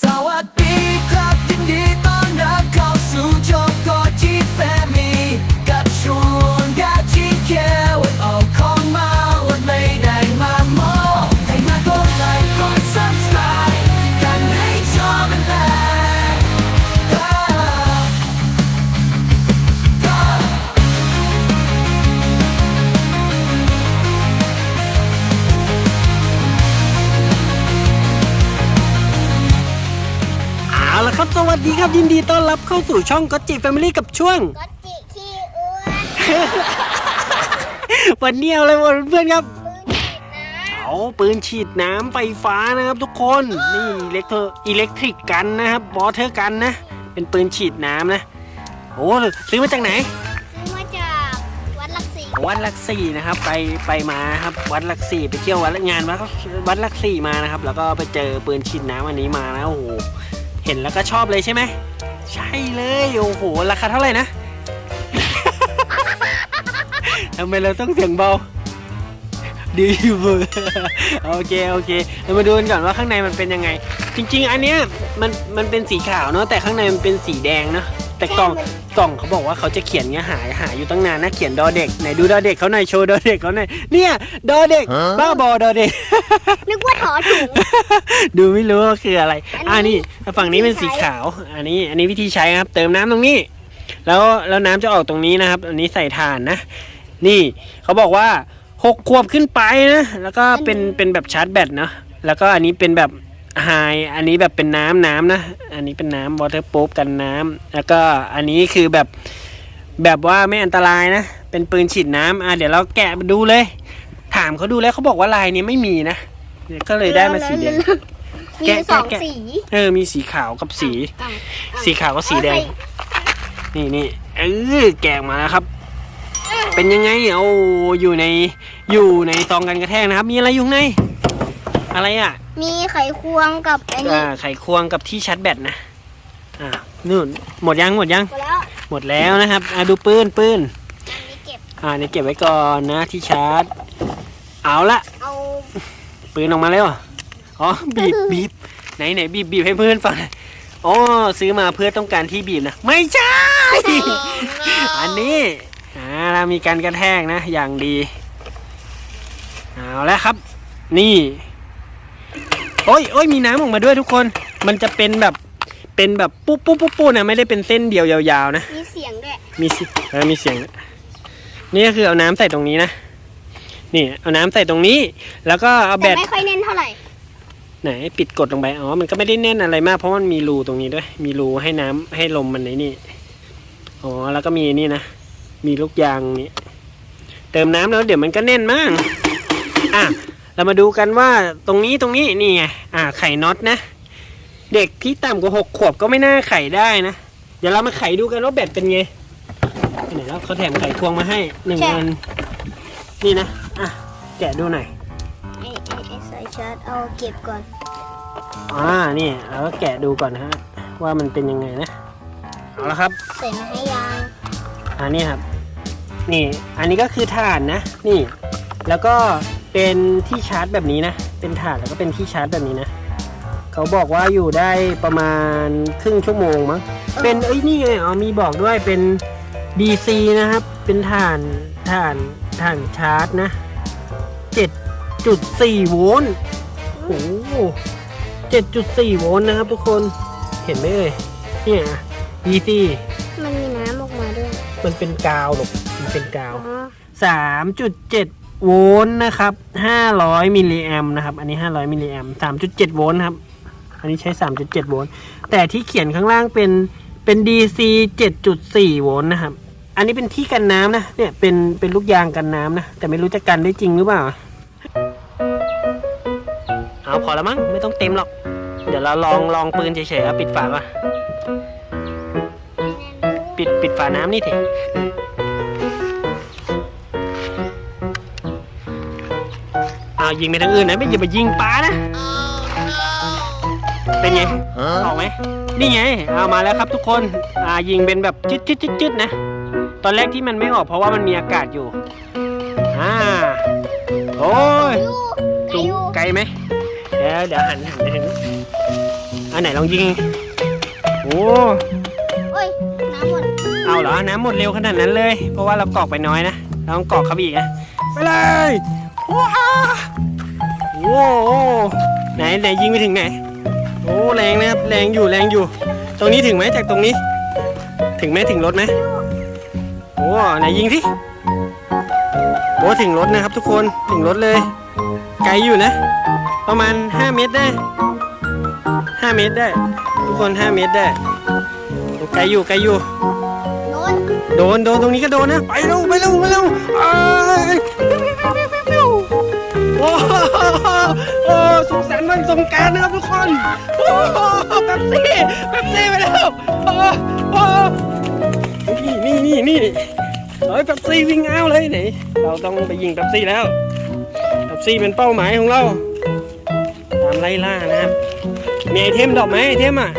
สวัส วัสดีครับยินดีต้อนรับเข้าสู่ช่องก็จิแฟมิลี่กับช่วง ก็จิขี้อ้วนวันนี้เอาอะไรมาเพื่อนครับปืนฉีดน้เอาปืนฉีดน้ำไฟฟ้านะครับทุกคนนี่อิเล็กโทรอิเล็กทริกกันนะครับวอเตอร์กันนะ เป็นปืนฉีดน้ำนะโอ้ซื้อมาจากไหนำซื้อมาจากวัดหลักสี่วัดหลักสี่นะครับ ไปไปมาครับวัดหลักสี่ไปเที่ยววัดงานวัดวัดหลักสี่มานะครับ แล้วก็ไปเจอปืนฉีดน้ำอันนี้มานะโอ้โห เห็นแล้วก็ชอบเลยใช่ไหม ใช่เลย โอ้โห ราคาเท่าไหร่นะทำไมเราต้องเสียงเบาดีเบอร์โอเคโอเคเรามาดูกันก่อนว่าข้างในมันเป็นยังไง จริง ๆ อันเนี้ยมันมันเป็นสีขาวเนาะแต่ข้างในมันเป็นสีแดงเนาะ แต่กล่องกล่องเขาบอกว่าเขาจะเขียนเงี้ยหายหาอยู่ตั้งนานนะเขียนดอเด็กไหนดูดอเด็กเขาหน่อยโชว์ดอเด็กเขาหน่อยเนี่ยดอเด็กบ้าบอดอเด็ก นึกว่าถอถุง ดูไม่รู้ว่าคืออะไรอัอ่านนี้ นี่ฝั่งนี้เป็นสีขาว อันนี้อันนี้วิธีใช้ครับ เติมน้ำตรงนี้ แล้วแล้วน้ำจะออกตรงนี้นะครับ อันนี้ใส่ถ่านนะ นี่เขาบอกว่าหกขวบขึ้นไปนะ แล้วก็เป็นเป็นแบบชาร์จแบตเนาะแล้วก็อันนี้เป็นแบบ ไฮอันนี้แบบเป็นน้ำน้ำนะ อันนี้เป็นน้ำวอเตอร์ o ู f กันน้ำแล้วก็อันนี้คือแบบแบบว่าไม่อันตรายนะ เป็นปืนฉีดน้ำอะเดี๋ยวเราแกะดูเลย ถามเขาดูแล้วเขาบอกว่าลายนี้ไม่มีนะก็เลยได้มาสีแดงมีแกะสองแกะสีเออ มีสีขาวกับสีอะอะสีขาวกับสีแดง นี่นี่เออแกะออกมาแล้วครับ เป็นยังไงโอ้อยู่ในอยู่ในซองกันกระแทกนะครับ มีอะไรอยู่ข้างใน อะไรอะ มีไขควงกับไอ้นี่อ่าไขควงกับที่ชาร์จแบตนะอ่านู่นหมดยังหมดยัง หมดแล้วหมดแล้วนะครับอ่าดูปืนปืนอันนี้เก็บอ่านี่เก็บไว้ก่อนนะที่ชาร์จ เอาละเอาปืนออกมาแล้วเหรออ๋อบีบบีบไหนไหนบีบบีบให้เพื่อนฟังหน่อยอ๋อซื้อมาเพื่อต้องการที่บีบนะไม่ใช่ อันนี้อ่าเรามีการกระแทกนะ อย่างดี เอาแล้วครับ นี่ โอ้ยโอ้ยมีน้ำออกมาด้วยทุกคน มันจะเป็นแบบเป็นแบบปุ๊บปุ๊บปุ๊บปุ๊บนะไม่ได้เป็นเส้นเดียวยาวๆนะ มีเสียงด้วย มีสิเออมีเสียงด้วยนี่ก็คือเอาน้ำใส่ตรงนี้นะ นี่เอาน้ำใส่ตรงนี้ แล้วก็เอาแบแต่ตไม่ค่อยเน้นเท่าไหร่ ไหนปิดกดลงไป อ๋อ มันก็ไม่ได้แน่นอะไรมาก เพราะมันมีรูตรงนี้ด้วย มีรูให้น้ำให้ลมมันในนี่ อ๋อ แล้วก็มีนี่นะ มีลูกยางนี้เติมน้ำแล้วเดี๋ยวมันก็แน่นมาก อะ เรามาดูกันว่าตรงนี้ตรงนี้นี่ไงอ่าไขน็อตนะ เด็กที่ต่ำกว่าหกขวบก็ไม่น่าไขได้นะ เดี๋ยวเรามาไขดูกันว่าแบตเป็นไงไหนแล้วเขาแถมไขควงมาให้หนึ่งใช่อันนี่นะอะแกะดูหน่อยไอ้ไอ้ไอ้สายชาร์จเอาเก็บก่อนอ่านี่เราก็แกะดูก่อนนะฮะว่ามันเป็นยังไงนะเอาละครับใส่มาให้ยางอันนี้ครับ นี่ อันนี้ก็คือถ่านนะ นี่ แล้วก็ เป็นที่ชาร์จแบบนี้นะ เป็นถ่านแล้วก็เป็นที่ชาร์จแบบนี้นะ เขาบอกว่าอยู่ได้ประมาณครึ่งชั่วโมงมั้ง เป็นเอ้ยนี่ไงอ๋อมีบอกด้วยเป็น DC นะครับ เป็นถ่านถ่านถ่านชาร์จนะ 7.4 โวลต์โอ้โห7.4 โวลต์นะครับทุกคน เห็นไหมเอ่ย เนี่ย DC มันมีน้ำออกมาด้วย มันเป็นกาวหรอกมันเป็นกาวอ๋อ3.7 โวลต์นะครับ500มิลลิแอมนะครับ อันนี้500มิลลิแอม3.7โวลต์ครับ อันนี้ใช้3.7โวลต์ แต่ที่เขียนข้างล่างเป็นเป็น DC 7.4 โวลต์นะครับ อันนี้เป็นที่กันน้ำนะ เนี่ยเป็นเป็นลูกยางกันน้ำนะ แต่ไม่รู้จะกันได้จริงหรือเปล่า เอาพอแล้วมั้ง ไม่ต้องเต็มหรอก เดี๋ยวเราลองลองปืนเฉยๆครับปิดฝาก่อนปิดปิดฝาน้ำนี่เถอะ อ้าวยิงไปทางอื่นนะไม่อย่าไปยิงปลานะ เป็นไงออกไหมนี่ไง เอามาแล้วครับทุกคนอ่ายิงเป็นแบบจึ๊ดจึ๊ดจึ๊ดจึ๊ดนะ ตอนแรกที่มันไม่ออกเพราะว่ามันมีอากาศอยู่ อ่า โอ้ยอยู่ไกลสูงอยู่ไกลไหมเดี๋ยวเดี๋ยวหันหันไปทางนี้อันไหนลองยิง โอ้โอ้ยน้ำหมด เอาเหรอ น้ำหมดเร็วขนาดนั้นเลย เพราะว่าเรากรอกไปน้อยนะ เราต้องกรอกเข้าไปอีกนะ ไปเลย ว้าว โอ้โหไหนไหนยิงไปถึงไหน โอ้แรงนะครับ แรงอยู่แรงอยู่ ตรงนี้ถึงไหมจากตรงนี้ ถึงไหมถึงรถไหมโอ้ไหนยิงสิโอ้ถึงรถนะครับ ทุกคนถึงรถเลย ไกลอยู่นะ ประมาณ 5 เมตรได้5เมตรได้ ทุกคน 5 เมตรได้โอ้ไกลอยู่ไกลอยู่โน้นโดนโดนตรงนี้ก็โดนนะ ไปเร็วไปเร็วไปเร็วอ้ายโอ้ โอ้สุขสันต์วันสงกรารนะครับทุกคน โอ้แป๊บซี่แป๊บซี่ไปแล้วโอ้โหนี่นี่นี่นี่เฮ้ยแป๊บซี่วิ่งเอาเลยไหนเราต้องไปยิงแป๊บซี่แล้วแป๊บซี่เป็นเป้าหมายของเรา ตามไล่ล่านะครับ มีไอเทมดรอกไหมไอเทมอะ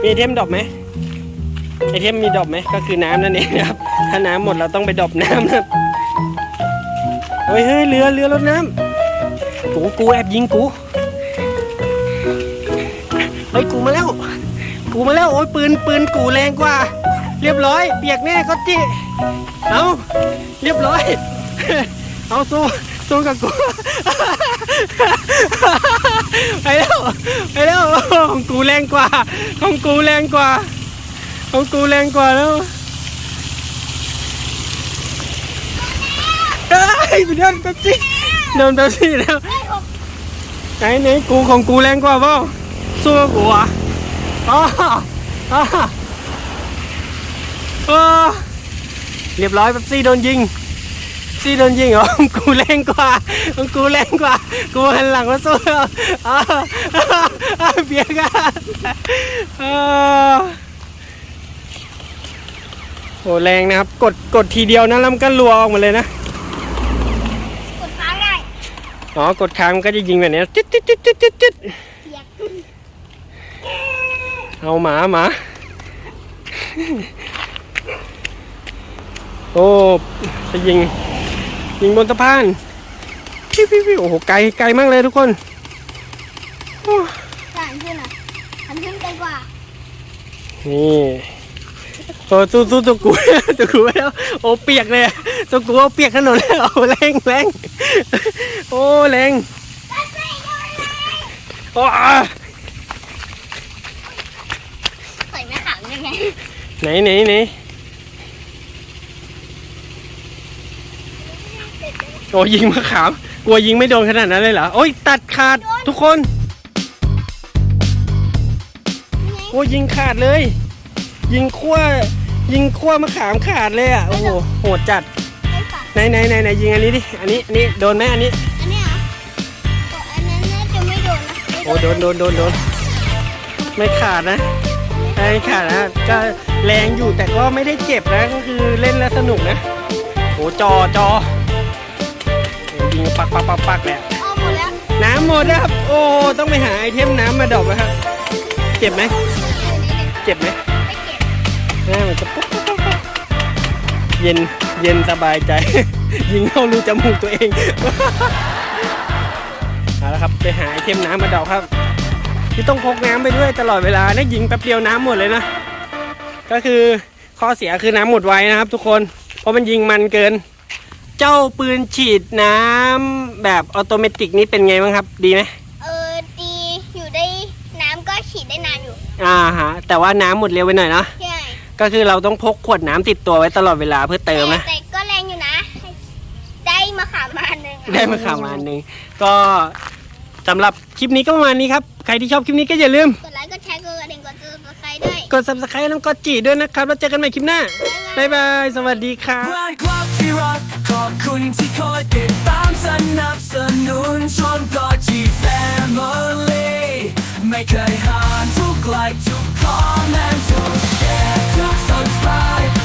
มีไอเทมดรอกไหมไอเทมมีดรอปไหมก็คือน้ำนั่นเองนะครับ ถ้าน้ำหมดเราต้องไปดรอปน้ำนะครับเฮ้ยเฮ้ยเรือเรือรถน้ำ กูกูแอบยิงกูเฮ้ยกูมาแล้ว กูมาแล้วโอ้ยปืนปืนกูแรงกว่า เรียบร้อย เปียกแน่ก็จิเอาเรียบร้อย เอาสู้สู้กับกูไปแล้วไปแล้วของกูแรงกว่าของกูแรงกว่าของกูแรงกว่าแล้วเฮ้ยไปโดนเป๊ปซี่โดนเป๊ปซี่แล้ว ไหนไหนกูของกูแรงกว่าเปล่สู้กับกูอะอ๋ออ๋ออ๋อเรียบร้อยเป๊ปซี่โดนยิงซี่โดนยิงเหรอกูแรงกว่ากูแรงกว่า กูหันหลังมาสู้แล้วอ๋ออ๋อเบียกันอ๋อโอ้แรงนะครับ กดกดทีเดียวนะแล้วมันก็รัวออกมาเลยนะ อ๋อกดค้างมันก็จะยิงแบบนี้จิ๊ดจิ๊ดจิ๊ดจิ๊ดจิ๊ดจิ๊ดเปียกเอาหมาหมา โอ้จะยิง ยิงบนสะพานพิวพิวพิวโอ้โหไกลไกลมากเลยทุกคนโอ้สานขึ้นอะหันขึ้นไกลกว่านี่ โอ้สู้สู้ตัวกูตัวกูแล้วโอ้เปียกเลยอะตัวกูเอาเปียกถนนแล้วโอ้แรงแรงโอ้แรงโอ้อะใส่แม่ขาวยังไงไหนไหนไหนโอ้ยิงมะขามกลัวยิงไม่โดนขนาดนั้นเลยเหรอโอ้ยตัดขาดทุกคน โอ้ยิงขาดเลย ยิงขั้วยิงขั้วมะขามขาดเลยอะโอ้โหโหดจัดไอ้ฝาไหนไหนไหนไหนยิงอันนี้ดิอันนี้อันนี้โดนไหมอันนี้อันเนี้ยเหรอก็อันนั้นน่าจะไม่โดนนะไม่โอ้โดนโดนโดนโดนไม่ขาดนะไม่ขาดนะก็แรงอยู่แต่ก็ไม่ได้เจ็บนะก็คือเล่นแล้วสนุกนะโอ้จอจอโอ้ยิงปักปักปักปักเลยอะเอาหมดแล้วน้ำหมดนะครับโอ้ต้องไปหาไอเทมน้ำมาดรอกนะครับเจ็บไหมอันนี้เนี่ยเจ็บไหมไม่เก็บห น้ามันจะปุ๊บปุ๊บปุ๊บปุ๊บเย็นเย็นสบายใจ ยิงเข้ารูจมูกตัวเองเอาละครับไปหาไอเทมน้ำมาดอกครับ ที่ต้องพกน้ำไปด้วยตลอดเวลานะยิงแป๊บเดียวน้ำหมดเลยนะ ก็คือข้อเสียคือน้ำหมดไวนะครับ ทุกคน เพราะมันยิงมันเกิน เจ้าปืนฉีดน้ำแบบออโตเมติกนี่เป็นไงบ้างครับ ดีไหมเออดีอยู่ได้น้ำก็ฉีดได้นานอยู่ อ่าฮะแต่ว่าน้ำหมดเร็วไปหน่อยเนาะใช่ ก็คือเราต้องพกขวดน้ำติดตัวไว้ตลอดเวลาเพื่อเติมนะ แต่แต่ก็แรงอยู่นะ ได้มาขามมาอันหนึ่งอะได้มาข่าวมาอันหนึ่งก็สำหรับคลิปนี้ก็ประมาณนี้ครับ ใครที่ชอบคลิปนี้ก็อย่าลืม กดไลค์กดแชร์กดกระดิ่งกดซับสไครต์ด้วย กด subscribe แล้วก็จีด้วยนะครับ แล้วเจอกันใหม่คลิปหน้า บ๊ายบาย สวัสดีครับเพื่อนครับที่รักขอบคุณที่คอยติดตามสนับสนุนชนก็จีแฟมิลี่ make a hand to like to comment to share to subscribe.